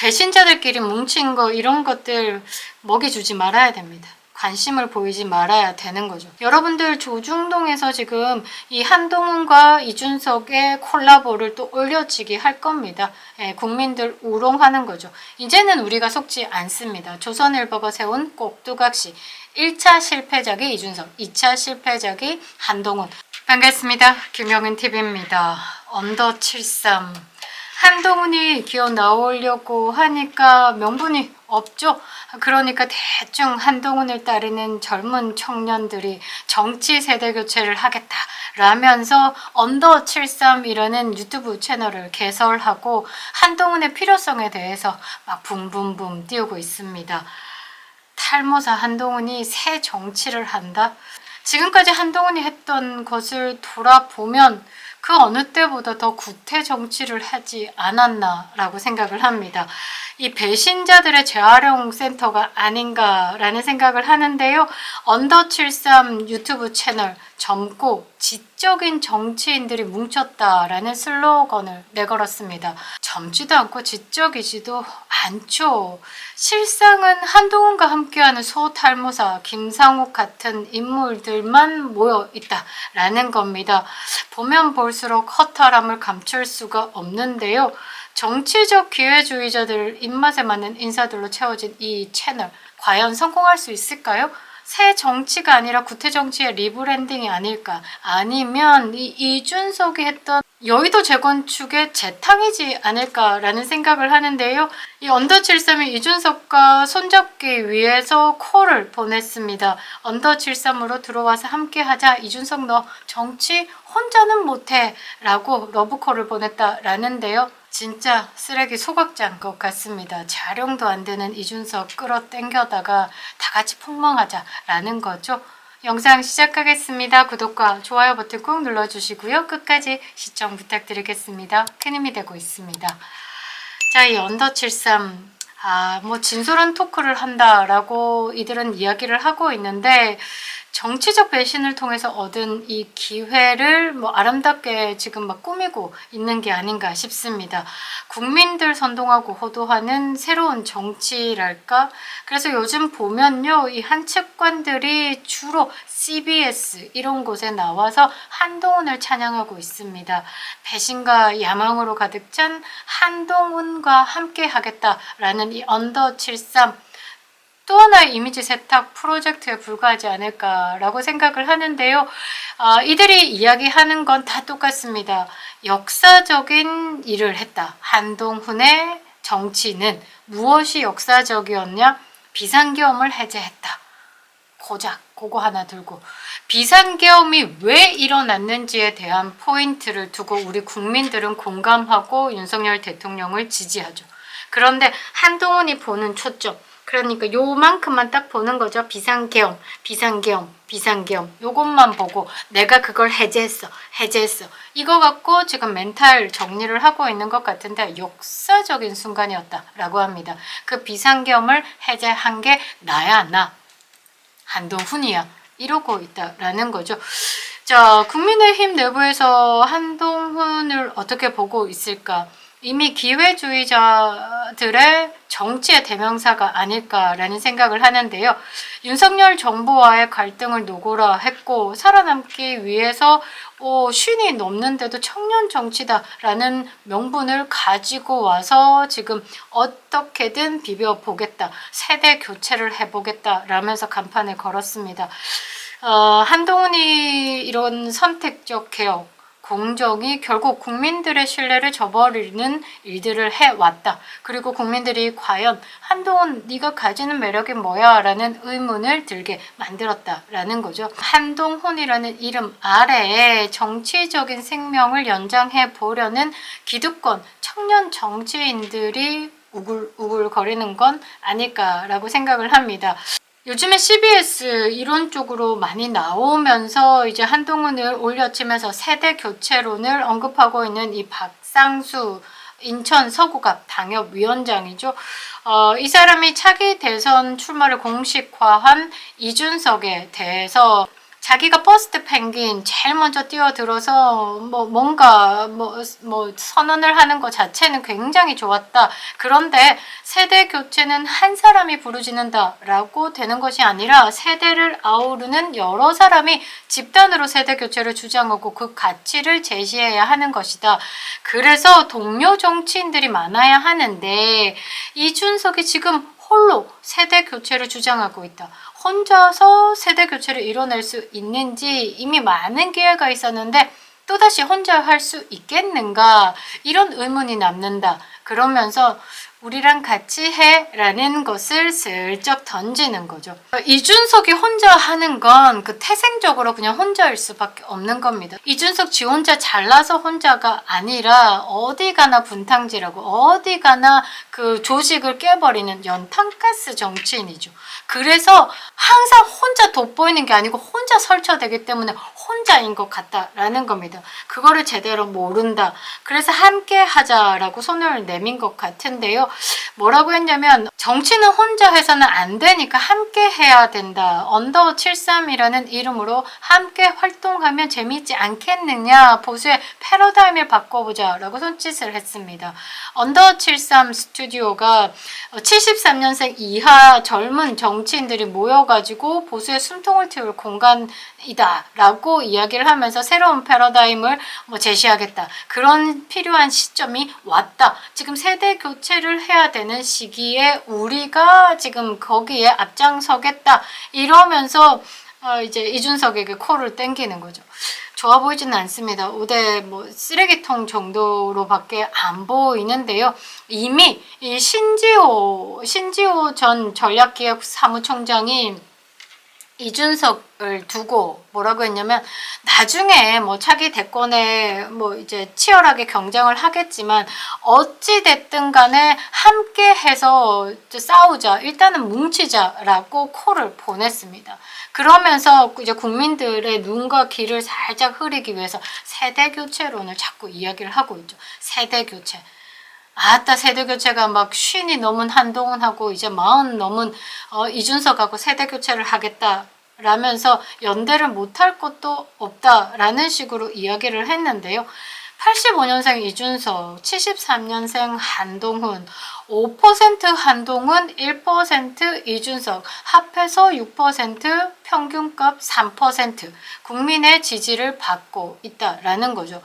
배신자들끼리 뭉친 거 이런 것들 먹이 주지 말아야 됩니다. 관심을 보이지 말아야 되는 거죠. 여러분들 조중동에서 지금 이 한동훈과 이준석의 콜라보를 또 올려치기 할 겁니다. 예, 국민들 우롱하는 거죠. 이제는 우리가 속지 않습니다. 조선일보가 세운 꼭두각시 1차 실패작이 이준석, 2차 실패작이 한동훈. 반갑습니다. 김영은 TV입니다. 언더 73. 한동훈이 기어 나오려고 하니까 명분이 없죠. 그러니까 대충 한동훈을 따르는 젊은 청년들이 정치 세대 교체를 하겠다라면서 언더 73이라는 유튜브 채널을 개설하고 한동훈의 필요성에 대해서 막 붐붐붐 띄우고 있습니다. 탈모사 한동훈이 새 정치를 한다? 지금까지 한동훈이 했던 것을 돌아보면 그 어느 때보다 더 구태 정치를 하지 않았나라고 생각을 합니다. 이 배신자들의 재활용 센터가 아닌가라는 생각을 하는데요. 언더 73 유튜브 채널 젊고 지적인 정치인들이 뭉쳤다라는 슬로건을 내걸었습니다. 젊지도 않고 지적이지도 않죠. 실상은 한동훈과 함께하는 소탈모사 김상욱 같은 인물들만 모여 있다라는 겁니다. 보면 볼 수록 허탈함을 감출 수가 없는데요. 정치적 기회주의자들 입맛에 맞는 인사들로 채워진 이 채널 과연 성공할 수 있을까요? 새 정치가 아니라 구태 정치의 리브랜딩이 아닐까 아니면 이 이준석이 했던 여의도 재건축의 재탕이지 않을까라는 생각을 하는데요. 이 언더 73이 이준석과 손잡기 위해서 콜을 보냈습니다. 언더 73으로 들어와서 함께 하자. 이준석 너 정치 혼자는 못해 라고 러브콜을 보냈다라는데요. 진짜 쓰레기 소각장 것 같습니다. 자룡도 안 되는 이준석 끌어당겨다가 다 같이 폭망하자라는 거죠. 영상 시작하겠습니다. 구독과 좋아요 버튼 꾹 눌러주시고요. 끝까지 시청 부탁드리겠습니다. 큰 힘이 되고 있습니다. 자, 이 언더 73. 아, 뭐 진솔한 토크를 한다라고 이들은 이야기를 하고 있는데 정치적 배신을 통해서 얻은 이 기회를 뭐 아름답게 지금 막 꾸미고 있는 게 아닌가 싶습니다. 국민들 선동하고 호도하는 새로운 정치랄까? 그래서 요즘 보면요, 이 한측관들이 주로 CBS 이런 곳에 나와서 한동훈을 찬양하고 있습니다. 배신과 야망으로 가득 찬 한동훈과 함께 하겠다라는 이 언더 73 또 하나의 이미지 세탁 프로젝트에 불과하지 않을까라고 생각을 하는데요. 아, 이들이 이야기하는 건 다 똑같습니다. 역사적인 일을 했다. 한동훈의 정치는 무엇이 역사적이었냐? 비상계엄을 해제했다. 고작 그거 하나 들고 비상계엄이 왜 일어났는지에 대한 포인트를 두고 우리 국민들은 공감하고 윤석열 대통령을 지지하죠. 그런데 한동훈이 보는 초점 그러니까 요만큼만 딱 보는 거죠. 비상계엄, 비상계엄, 비상계엄. 요것만 보고 내가 그걸 해제했어, 해제했어. 이거 갖고 지금 멘탈 정리를 하고 있는 것 같은데 역사적인 순간이었다라고 합니다. 그 비상계엄을 해제한 게 나야, 나. 한동훈이야. 이러고 있다라는 거죠. 자, 국민의힘 내부에서 한동훈을 어떻게 보고 있을까? 이미 기회주의자들의 정치의 대명사가 아닐까라는 생각을 하는데요. 윤석열 정부와의 갈등을 노고라 했고 살아남기 위해서 어, 쉰이 넘는데도 청년 정치다라는 명분을 가지고 와서 지금 어떻게든 비벼보겠다. 세대 교체를 해보겠다라면서 간판을 걸었습니다. 어, 한동훈이 이런 선택적 개혁, 공정이 결국 국민들의 신뢰를 저버리는 일들을 해왔다. 그리고 국민들이 과연 한동훈 네가 가지는 매력이 뭐야? 라는 의문을 들게 만들었다라는 거죠. 한동훈이라는 이름 아래에 정치적인 생명을 연장해 보려는 기득권 청년 정치인들이 우글우글거리는 건 아닐까라고 생각을 합니다. 요즘에 CBS 이런 쪽으로 많이 나오면서 이제 한동훈을 올려치면서 세대 교체론을 언급하고 있는 이 박상수 인천 서구갑 당협위원장이죠. 어, 이 사람이 차기 대선 출마를 공식화한 이준석에 대해서 자기가 퍼스트 펭귄 제일 먼저 뛰어들어서 뭐 뭔가 뭐, 뭐 선언을 하는 것 자체는 굉장히 좋았다. 그런데 세대 교체는 한 사람이 부르짖는다라고 되는 것이 아니라 세대를 아우르는 여러 사람이 집단으로 세대 교체를 주장하고 그 가치를 제시해야 하는 것이다. 그래서 동료 정치인들이 많아야 하는데 이준석이 지금 홀로 세대 교체를 주장하고 있다. 혼자서 세대 교체를 이뤄낼 수 있는지 이미 많은 기회가 있었는데 또다시 혼자 할 수 있겠는가 이런 의문이 남는다. 그러면서 우리랑 같이 해 라는 것을 슬쩍 던지는 거죠. 이준석이 혼자 하는 건 그 태생적으로 그냥 혼자일 수밖에 없는 겁니다. 이준석 지 혼자 잘나서 혼자가 아니라 어디 가나 분탕질하고 어디 가나 그 조직을 깨버리는 연탄가스 정치인이죠. 그래서 항상 혼자 돋보이는 게 아니고 혼자 설쳐되기 때문에 혼자인 것 같다라는 겁니다. 그거를 제대로 모른다. 그래서 함께 하자라고 손을 내민 것 같은데요. 뭐라고 했냐면 정치는 혼자 해서는 안 되니까 함께 해야 된다. 언더 73이라는 이름으로 함께 활동하면 재미있지 않겠느냐. 보수의 패러다임을 바꿔보자 라고 손짓을 했습니다. 언더 73 스튜디오가 73년생 이하 젊은 정치인들이 모여가지고 보수의 숨통을 틔울 공간 이다라고 이야기를 하면서 새로운 패러다임을 뭐 제시하겠다. 그런 필요한 시점이 왔다. 지금 세대 교체를 해야 되는 시기에 우리가 지금 거기에 앞장서겠다. 이러면서 어, 이제 이준석에게 코를 땡기는 거죠. 좋아 보이지는 않습니다. 5대 뭐 쓰레기통 정도로밖에 안 보이는데요. 이미 이 신지호 신지호 전 전략기획 사무총장이 이준석을 두고 뭐라고 했냐면 나중에 뭐 차기 대권에 뭐 이제 치열하게 경쟁을 하겠지만 어찌 됐든 간에 함께 해서 싸우자 일단은 뭉치자라고 콜을 보냈습니다. 그러면서 이제 국민들의 눈과 귀를 살짝 흐리기 위해서 세대 교체론을 자꾸 이야기를 하고 있죠. 세대 교체. 아따 세대 교체가 막 쉰이 넘은 한동훈하고 이제 마흔 넘은 어, 이준석하고 세대 교체를 하겠다. 라면서 연대를 못할 것도 없다라는 식으로 이야기를 했는데요. 85년생 이준석, 73년생 한동훈, 5% 한동훈, 1% 이준석, 합해서 6% 평균값 3% 국민의 지지를 받고 있다라는 거죠.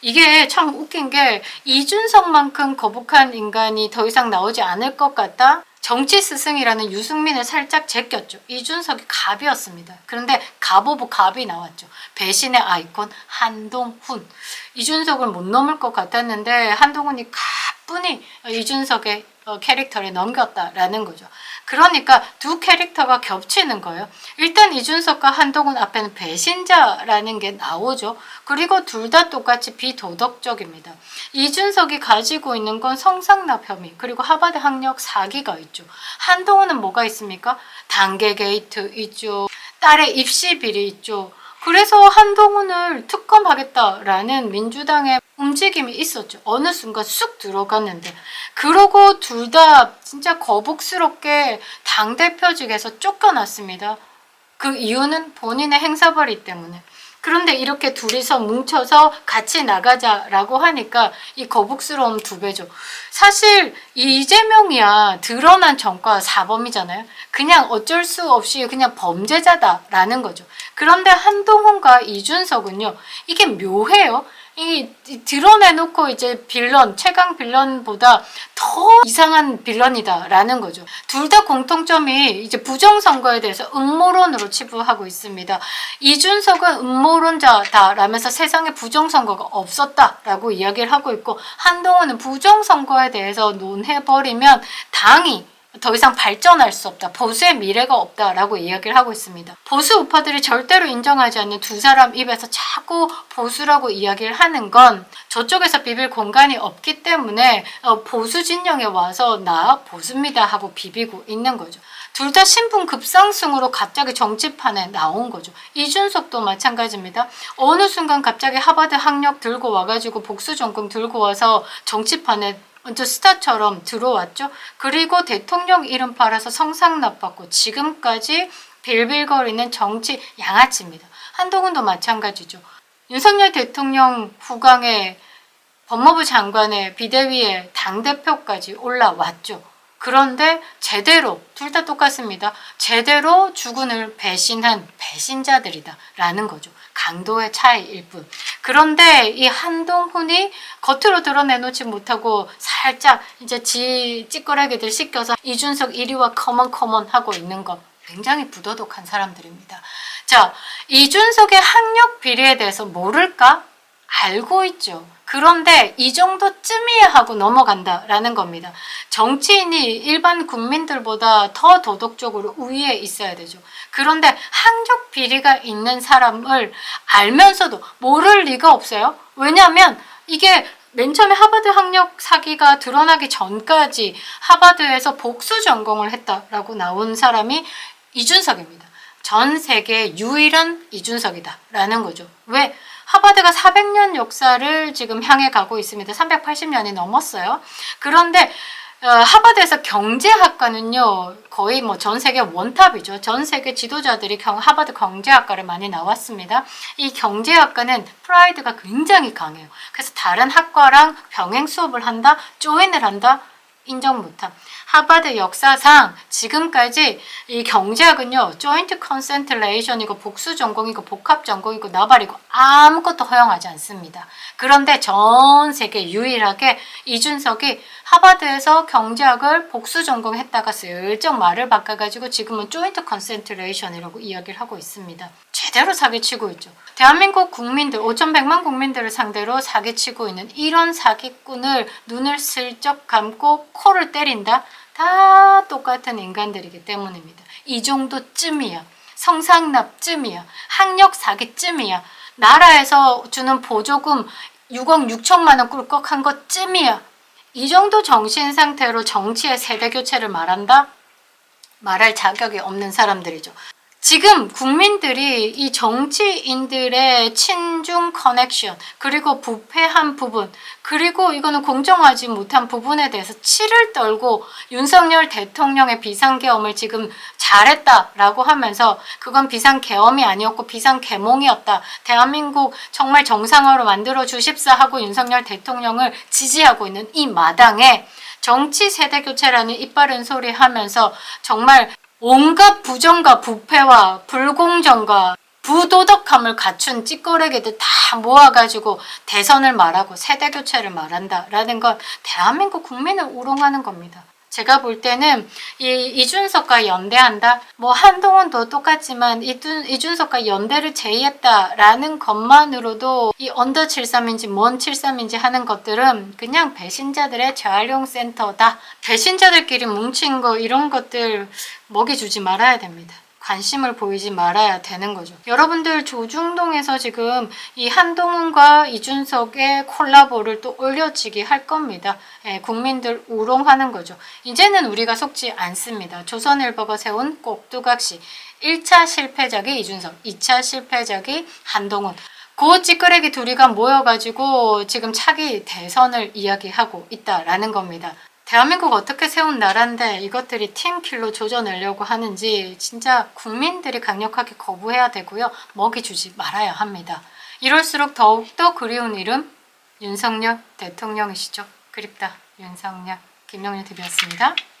이게 참 웃긴 게 이준석만큼 거북한 인간이 더 이상 나오지 않을 것 같다. 정치 스승이라는 유승민을 살짝 제꼈죠. 이준석이 갑이었습니다. 그런데 갑 오브 갑이 나왔죠. 배신의 아이콘 한동훈. 이준석을 못 넘을 것 같았는데 한동훈이 가뿐히 이준석의 어, 캐릭터를 넘겼다라는 거죠. 그러니까 두 캐릭터가 겹치는 거예요. 일단 이준석과 한동훈 앞에는 배신자라는 게 나오죠. 그리고 둘 다 똑같이 비도덕적입니다. 이준석이 가지고 있는 건 성상납 혐의 그리고 하버드 학력 사기가 있죠. 한동훈은 뭐가 있습니까? 단계 게이트 있죠. 딸의 입시 비리 있죠. 그래서 한동훈을 특검하겠다라는 민주당의 움직임이 있었죠. 어느 순간 쑥 들어갔는데. 그러고 둘 다 진짜 거북스럽게 당대표직에서 쫓겨났습니다. 그 이유는 본인의 행사벌이 때문에. 그런데 이렇게 둘이서 뭉쳐서 같이 나가자라고 하니까 이 거북스러움 두 배죠. 사실 이재명이야 드러난 전과 사범이잖아요. 그냥 어쩔 수 없이 그냥 범죄자다라는 거죠. 그런데 한동훈과 이준석은요. 이게 묘해요. 이, 이 드러내놓고 이제 빌런 최강 빌런보다 더 이상한 빌런이다라는 거죠. 둘 다 공통점이 이제 부정 선거에 대해서 음모론으로 치부하고 있습니다. 이준석은 음모론자다라면서 세상에 부정 선거가 없었다라고 이야기를 하고 있고 한동훈은 부정 선거에 대해서 논해버리면 당이 더 이상 발전할 수 없다. 보수의 미래가 없다라고 이야기를 하고 있습니다. 보수 우파들이 절대로 인정하지 않는 두 사람 입에서 자꾸 보수라고 이야기를 하는 건 저쪽에서 비빌 공간이 없기 때문에 어, 보수 진영에 와서 나 보수입니다 하고 비비고 있는 거죠. 둘 다 신분 급상승으로 갑자기 정치판에 나온 거죠. 이준석도 마찬가지입니다. 어느 순간 갑자기 하버드 학력 들고 와가지고 복수 전공 들고 와서 정치판에 먼저 스타처럼 들어왔죠. 그리고 대통령 이름 팔아서 성상납 받고 지금까지 빌빌거리는 정치 양아치입니다. 한동훈도 마찬가지죠. 윤석열 대통령 후광에 법무부 장관의 비대위에 당대표까지 올라왔죠. 그런데 제대로 둘 다 똑같습니다. 제대로 주군을 배신한 배신자들이다 라는 거죠. 강도의 차이일 뿐. 그런데 이 한동훈이 겉으로 드러내놓지 못하고 살짝 이제 지 찌끄레기들 시켜서 이준석 1위와 커먼 커먼 하고 있는 것 굉장히 부도덕한 사람들입니다. 자, 이준석의 학력 비리에 대해서 모를까? 알고 있죠. 그런데 이 정도쯤이야 하고 넘어간다라는 겁니다. 정치인이 일반 국민들보다 더 도덕적으로 우위에 있어야 되죠. 그런데 학력 비리가 있는 사람을 알면서도 모를 리가 없어요. 왜냐하면 이게 맨 처음에 하버드 학력 사기가 드러나기 전까지 하버드에서 복수 전공을 했다라고 나온 사람이 이준석입니다. 전 세계 유일한 이준석이다라는 거죠. 왜? 하버드가 400년 역사를 지금 향해 가고 있습니다. 380년이 넘었어요. 그런데 어, 하버드에서 경제학과는요 거의 뭐 전 세계 원탑이죠. 전 세계 지도자들이 경, 하버드 경제학과를 많이 나왔습니다. 이 경제학과는 프라이드가 굉장히 강해요. 그래서 다른 학과랑 병행 수업을 한다, 조인을 한다. 인정 못함. 하버드 역사상 지금까지 이 경제학은요, 조인트 컨센트레이션이고 복수 전공이고 복합 전공이고 나발이고 아무것도 허용하지 않습니다. 그런데 전 세계 유일하게 이준석이 하버드에서 경제학을 복수 전공했다가 슬쩍 말을 바꿔가지고 지금은 조인트 컨센트레이션이라고 이야기를 하고 있습니다. 제대로 사기치고 있죠. 대한민국 국민들, 5,100만 국민들을 상대로 사기치고 있는 이런 사기꾼을 눈을 슬쩍 감고 코를 때린다? 다 똑같은 인간들이기 때문입니다. 이 정도쯤이야. 성상납쯤이야. 학력 사기쯤이야. 나라에서 주는 보조금 6억 6천만 원 꿀꺽한 것쯤이야. 이 정도 정신 상태로 정치의 세대 교체를 말한다? 말할 자격이 없는 사람들이죠. 지금 국민들이 이 정치인들의 친중 커넥션 그리고 부패한 부분 그리고 이거는 공정하지 못한 부분에 대해서 치를 떨고 윤석열 대통령의 비상계엄을 지금 잘했다라고 하면서 그건 비상계엄이 아니었고 비상계몽이었다. 대한민국 정말 정상화로 만들어 주십사 하고 윤석열 대통령을 지지하고 있는 이 마당에 정치 세대 교체라는 이빠른 소리 하면서 정말 온갖 부정과 부패와 불공정과 부도덕함을 갖춘 찌꺼레기들 다 모아가지고 대선을 말하고 세대 교체를 말한다라는 건 대한민국 국민을 우롱하는 겁니다. 제가 볼 때는 이 이준석과 연대한다. 뭐 한동훈도 똑같지만 이준, 이준석과 연대를 제의했다라는 것만으로도 이 언더 73인지 뭔 73인지 하는 것들은 그냥 배신자들의 재활용 센터다. 배신자들끼리 뭉친 거 이런 것들 먹이 주지 말아야 됩니다. 관심을 보이지 말아야 되는 거죠. 여러분들 조중동에서 지금 이 한동훈과 이준석의 콜라보를 또 올려치기 할 겁니다. 예, 국민들 우롱하는 거죠. 이제는 우리가 속지 않습니다. 조선일보가 세운 꼭두각시 1차 실패작이 이준석, 2차 실패작이 한동훈. 그 찌끄레기 둘이가 모여가지고 지금 차기 대선을 이야기하고 있다라는 겁니다. 대한민국 어떻게 세운 나라인데 이것들이 팀킬로 조져내려고 하는지 진짜 국민들이 강력하게 거부해야 되고요. 먹이 주지 말아야 합니다. 이럴수록 더욱더 그리운 이름 윤석열 대통령이시죠. 그립다 윤석열 김영일 TV였습니다.